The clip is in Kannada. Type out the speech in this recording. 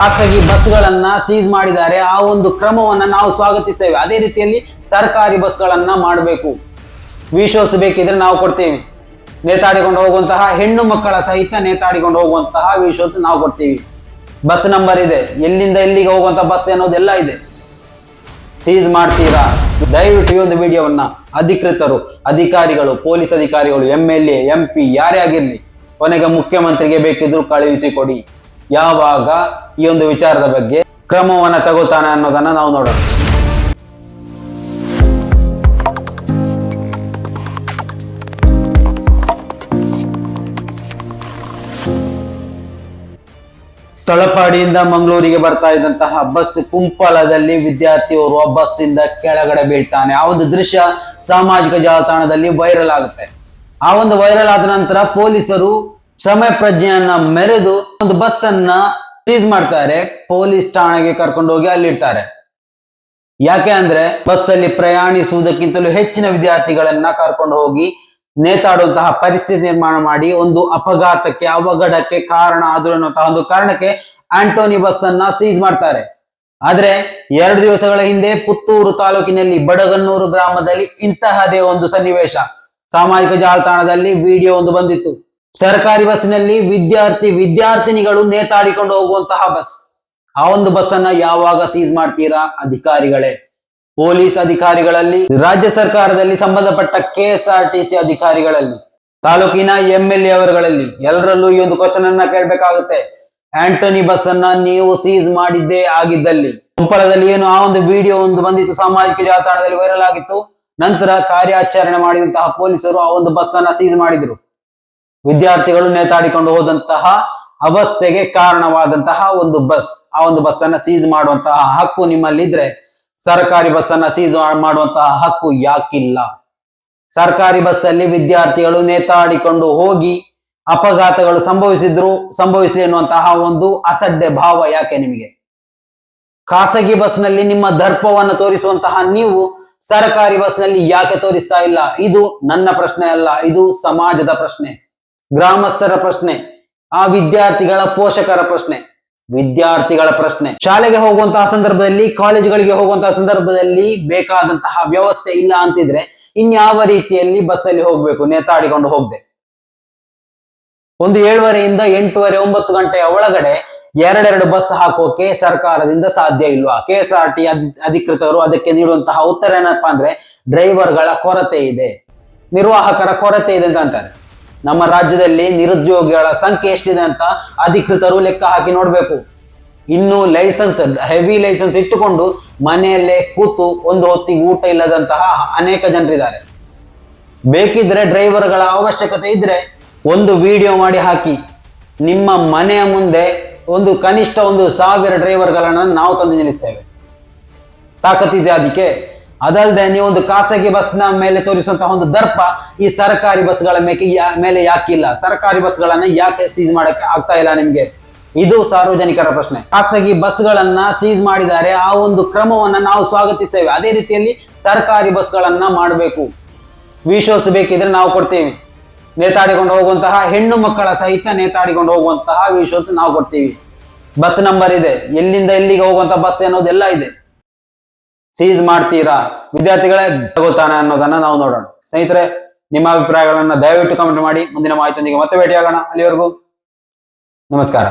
ಖಾಸಗಿ ಬಸ್ಗಳನ್ನ ಸೀಸ್ ಮಾಡಿದ್ದಾರೆ. ಆ ಒಂದು ಕ್ರಮವನ್ನ ನಾವು ಸ್ವಾಗತಿಸ್ತೇವೆ. ಅದೇ ರೀತಿಯಲ್ಲಿ ಸರ್ಕಾರಿ ಬಸ್ಗಳನ್ನ ಮಾಡಬೇಕು. ವಿಶೋಸ್ ಬೇಕಿದ್ರೆ ನಾವು ಕೊಡ್ತೇವೆ. ನೇತಾಡಿಕೊಂಡು ಹೋಗುವಂತಹ ಹೆಣ್ಣು ಮಕ್ಕಳ ಸಹಿತ ನೇತಾಡಿಕೊಂಡು ಹೋಗುವಂತಹ ವಿಶೋಸ್ ನಾವು ಕೊಡ್ತೀವಿ. ಬಸ್ ನಂಬರ್ ಇದೆ. ಎಲ್ಲಿಂದ ಎಲ್ಲಿಗೆ ಹೋಗುವಂತಹ ಬಸ್ ಅನ್ನೋದೆಲ್ಲ ಇದೆ. ಸೀಸ್ ಮಾಡ್ತೀರಾ? ದಯವಿಟ್ಟು ಈ ಒಂದು ವಿಡಿಯೋವನ್ನ ಅಧಿಕೃತರು, ಅಧಿಕಾರಿಗಳು, ಪೊಲೀಸ್ ಅಧಿಕಾರಿಗಳು M L A M P ಯಾರೇ ಆಗಿರ್ಲಿ, ಕೊನೆಗೆ ಮುಖ್ಯಮಂತ್ರಿಗೆ ಬೇಕಿದ್ರು ಕಳುಹಿಸಿಕೊಡಿ ಯಾವಾಗ ಈ ಒಂದು ವಿಚಾರದ ಬಗ್ಗೆ ಕ್ರಮವನ್ನ ತಗೋತಾನೆ ಅನ್ನೋದನ್ನ ನಾವು ನೋಡೋಣ. ಸ್ಥಳಪಾಡಿಯಿಂದ ಮಂಗಳೂರಿಗೆ ಬರ್ತಾ ಇದ್ದಂತಹ ಬಸ್ ಕುಂಪಲದಲ್ಲಿ ವಿದ್ಯಾರ್ಥಿಯೋರ್ವ ಬಸ್ ಇಂದ ಕೆಳಗಡೆ ಬೀಳ್ತಾನೆ. ಆ ಒಂದು ದೃಶ್ಯ ಸಾಮಾಜಿಕ ಜಾಲತಾಣದಲ್ಲಿ ವೈರಲ್ ಆಗುತ್ತೆ. ಆ ಒಂದು ವೈರಲ್ ಆದ ನಂತರ ಪೊಲೀಸರು ಸಮಯ ಪ್ರಜ್ಞೆಯನ್ನ ಮೆರೆದು ಒಂದು ಬಸ್ ಅನ್ನ ಸೀಸ್ ಮಾಡ್ತಾರೆ, ಪೊಲೀಸ್ ಠಾಣೆಗೆ ಕರ್ಕೊಂಡು ಹೋಗಿ ಅಲ್ಲಿಡ್ತಾರೆ ಯಾಕೆ ಅಂದ್ರೆ ಬಸ್ ಅಲ್ಲಿ ಪ್ರಯಾಣಿಸುವುದಕ್ಕಿಂತಲೂ ಹೆಚ್ಚಿನ ವಿದ್ಯಾರ್ಥಿಗಳನ್ನ ಕರ್ಕೊಂಡು ಹೋಗಿ ನೇತಾಡುವಂತಹ ಪರಿಸ್ಥಿತಿ ನಿರ್ಮಾಣ ಮಾಡಿ ಒಂದು ಅಪಘಾತಕ್ಕೆ, ಅವಘಡಕ್ಕೆ ಕಾರಣ ಆದರು ಅನ್ನುವಂತಹ ಒಂದು ಕಾರಣಕ್ಕೆ ಆಂಟೋನಿ ಬಸ್ ಅನ್ನ ಸೀಸ್ ಮಾಡ್ತಾರೆ. ಆದ್ರೆ ಎರಡು ದಿವಸಗಳ ಹಿಂದೆ ಪುತ್ತೂರು ತಾಲೂಕಿನಲ್ಲಿ ಬಡಗನ್ನೂರು ಗ್ರಾಮದಲ್ಲಿ ಇಂತಹದೇ ಒಂದು ಸನ್ನಿವೇಶ. ಸಾಮಾಜಿಕ ಜಾಲತಾಣದಲ್ಲಿ ವಿಡಿಯೋ ಒಂದು ಬಂದಿತ್ತು. ಸರ್ಕಾರಿ ಬಸ್ಸಿನಲ್ಲಿ ವಿದ್ಯಾರ್ಥಿ ವಿದ್ಯಾರ್ಥಿನಿಗಳು ನೇತಾಡಿಕೊಂಡು ಹೋಗುವಂತಹ ಬಸ್. ಆ ಒಂದು ಬಸ್ ಅನ್ನ ಯಾವಾಗ ಸೀಸ್ ಮಾಡ್ತೀರಾ? ಅಧಿಕಾರಿಗಳೇ. ಪೊಲೀಸ್ ಅಧಿಕಾರಿಗಳಲ್ಲಿ, ರಾಜ್ಯ ಸರ್ಕಾರದಲ್ಲಿ ಸಂಬಂಧಪಟ್ಟ ಕೆ ಅಧಿಕಾರಿಗಳಲ್ಲಿ, ತಾಲೂಕಿನ ಎಂ ಎಲ್ ಎ ಅವರುಗಳಲ್ಲಿ ಎಲ್ಲರಲ್ಲೂ ಈ ಒಂದು ಕ್ವಶನ್ ಅನ್ನ ಕೇಳಬೇಕಾಗುತ್ತೆ. ಆಂಟೋನಿ ಬಸ್ ಅನ್ನ ನೀವು ಸೀಸ್ ಮಾಡಿದ್ದೇ ಆಗಿದ್ದಲ್ಲಿ. ಕೊಪ್ಪಳದಲ್ಲಿ ಏನು ಆ ಒಂದು ವಿಡಿಯೋ ಒಂದು ಬಂದಿತ್ತು, ಸಾಮಾಜಿಕ ಜಾಲತಾಣದಲ್ಲಿ ವೈರಲ್ ಆಗಿತ್ತು. ನಂತರ ಕಾರ್ಯಾಚರಣೆ ಮಾಡಿದಂತಹ ಪೊಲೀಸರು ಆ ಒಂದು ಬಸ್ ಅನ್ನ ಸೀಸ್ ಮಾಡಿದ್ರು. ವಿದ್ಯಾರ್ಥಿಗಳು ನೇತಾಡಿಕೊಂಡು ಹೋದಂತಹ ಅವಸ್ಥೆಗೆ ಕಾರಣವಾದಂತಹ ಒಂದು ಬಸ್. ಆ ಒಂದು ಬಸ್ ಅನ್ನ ಸೀಸ್ ಮಾಡುವಂತಹ ಹಕ್ಕು ನಿಮ್ಮಲ್ಲಿ ಇದ್ರೆ ಸರ್ಕಾರಿ ಬಸ್ ಅನ್ನ ಸೀಸ್ ಮಾಡುವಂತಹ ಹಕ್ಕು ಯಾಕಿಲ್ಲ. ಸರ್ಕಾರಿ ಬಸ್ ಅಲ್ಲಿ ವಿದ್ಯಾರ್ಥಿಗಳು ನೇತಾಡಿಕೊಂಡು ಹೋಗಿ ಅಪಘಾತಗಳು ಸಂಭವಿಸಿದ್ರು, ಸಂಭವಿಸಲಿ ಎನ್ನುವಂತಹ ಒಂದು ಅಸಡ್ಡೆ ಭಾವ ಯಾಕೆ ನಿಮಗೆ? ಖಾಸಗಿ ಬಸ್ನಲ್ಲಿ ನಿಮ್ಮ ದರ್ಪವನ್ನು ತೋರಿಸುವಂತಹ ನೀವು ಸರ್ಕಾರಿ ಬಸ್ನಲ್ಲಿ ಯಾಕೆ ತೋರಿಸ್ತಾ ಇಲ್ಲ? ಇದು ನನ್ನ ಪ್ರಶ್ನೆ ಅಲ್ಲ, ಇದು ಸಮಾಜದ ಪ್ರಶ್ನೆ. ಗ್ರಾಮಸ್ಥರ ಪ್ರಶ್ನೆ, ಆ ವಿದ್ಯಾರ್ಥಿಗಳ ಪೋಷಕರ ಪ್ರಶ್ನೆ, ವಿದ್ಯಾರ್ಥಿಗಳ ಪ್ರಶ್ನೆ. ಶಾಲೆಗೆ ಹೋಗುವಂತಹ ಸಂದರ್ಭದಲ್ಲಿ, ಕಾಲೇಜುಗಳಿಗೆ ಹೋಗುವಂತಹ ಸಂದರ್ಭದಲ್ಲಿ ಬೇಕಾದಂತಹ ವ್ಯವಸ್ಥೆ ಇಲ್ಲ ಅಂತಿದ್ರೆ ಇನ್ಯಾವ ರೀತಿಯಲ್ಲಿ ಬಸ್ಸಲ್ಲಿ ಹೋಗ್ಬೇಕು, ನೇತಾಡಿಕೊಂಡು ಹೋಗ್ದೆ. ಒಂದು ಏಳುವರೆಯಿಂದ ಎಂಟೂವರೆ ಒಂಬತ್ತು ಗಂಟೆಯ ಒಳಗಡೆ ಎರಡೆರಡು ಬಸ್ ಹಾಕೋಕೆ ಸರ್ಕಾರದಿಂದ ಸಾಧ್ಯ ಇಲ್ವಾ ಕೆ ಎಸ್ ಆರ್ ಟಿ ಅಧಿಕೃತರು ಅದಕ್ಕೆ ನೀಡುವಂತಹ ಉತ್ತರ ಏನಪ್ಪಾ ಅಂದ್ರೆ, ಡ್ರೈವರ್ಗಳ ಕೊರತೆ ಇದೆ. ನಿರ್ವಾಹಕರ ಕೊರತೆ ಇದೆ ಅಂತ ಅಂತಾರೆ. ನಮ್ಮ ರಾಜ್ಯದಲ್ಲಿ ನಿರುದ್ಯೋಗಿಗಳ ಸಂಖ್ಯೆ ಎಷ್ಟಿದೆ ಅಂತ ಅಧಿಕೃತರು ಲೆಕ್ಕ ಹಾಕಿ ನೋಡಬೇಕು. ಇನ್ನು ಲೈಸೆನ್ಸ್, ಹೆವಿ ಲೈಸೆನ್ಸ್ ಇಟ್ಟುಕೊಂಡು ಮನೆಯಲ್ಲೇ ಕೂತು ಒಂದು ಹೊತ್ತಿಗೆ ಊಟ ಇಲ್ಲದಂತಹ ಅನೇಕ ಜನರಿದ್ದಾರೆ. ಬೇಕಿದ್ರೆ ಡ್ರೈವರ್ಗಳ ಅವಶ್ಯಕತೆ ಇದ್ರೆ ಒಂದು ವಿಡಿಯೋ ಮಾಡಿ ಹಾಕಿ. ನಿಮ್ಮ ಮನೆಯ ಮುಂದೆ ಒಂದು ಕನಿಷ್ಠ ಒಂದು ಸಾವಿರ ಡ್ರೈವರ್ಗಳನ್ನು ನಾವು ತಂದು ನಿಲ್ಲಿಸ್ತೇವೆ. ತಾಕತ್ತಿದೆ ಅದಕ್ಕೆ ಅದಲ್ಲದೆ ನೀವು ಒಂದು ಖಾಸಗಿ ಬಸ್ನ ಮೇಲೆ ತೋರಿಸುವಂತಹ ಒಂದು ದರ್ಪ ಈ ಸರ್ಕಾರಿ ಬಸ್ಗಳ ಮೇಲೆ ಮೇಲೆ ಯಾಕಿಲ್ಲ. ಸರ್ಕಾರಿ ಬಸ್ಗಳನ್ನ ಯಾಕೆ ಸೀಸ್ ಮಾಡಕ್ಕೆ ಆಗ್ತಾ ಇಲ್ಲ ನಿಮ್ಗೆ? ಇದು ಸಾರ್ವಜನಿಕರ ಪ್ರಶ್ನೆ. ಖಾಸಗಿ ಬಸ್ಗಳನ್ನ ಸೀಸ್ ಮಾಡಿದ್ದಾರೆ. ಆ ಒಂದು ಕ್ರಮವನ್ನ ನಾವು ಸ್ವಾಗತಿಸ್ತೇವೆ. ಅದೇ ರೀತಿಯಲ್ಲಿ ಸರ್ಕಾರಿ ಬಸ್ಗಳನ್ನ ಮಾಡಬೇಕು. ಬೇಕಿದ್ರೆ ನಾವು ಕೊಡ್ತೀವಿ. ನೇತಾಡಿಕೊಂಡು ಹೋಗುವಂತಹ ಹೆಣ್ಣು ಮಕ್ಕಳ ಸಹಿತ ನೇತಾಡಿಕೊಂಡು ಹೋಗುವಂತಹ ವಿಶೋಸ್ ನಾವು ಕೊಡ್ತೀವಿ. ಬಸ್ ನಂಬರ್ ಇದೆ. ಎಲ್ಲಿಂದ ಎಲ್ಲಿಗೆ ಹೋಗುವಂತಹ ಬಸ್ ಅನ್ನೋದೆಲ್ಲ ಇದೆ. ಸೀಸ್ ಮಾಡ್ತೀರಾ? ವಿದ್ಯಾರ್ಥಿಗಳೇ ತಗೋತಾನೆ ಅನ್ನೋದನ್ನ ನಾವು ನೋಡೋಣ. ಸ್ನೇಹಿತರೆ, ನಿಮ್ಮ ಅಭಿಪ್ರಾಯಗಳನ್ನ ದಯವಿಟ್ಟು ಕಮೆಂಟ್ ಮಾಡಿ. ಮುಂದಿನ ಮಾಹಿತಿಯೊಂದಿಗೆ ಮತ್ತೆ ಭೇಟಿಯಾಗೋಣ. ಅಲ್ಲಿವರೆಗೂ ನಮಸ್ಕಾರ.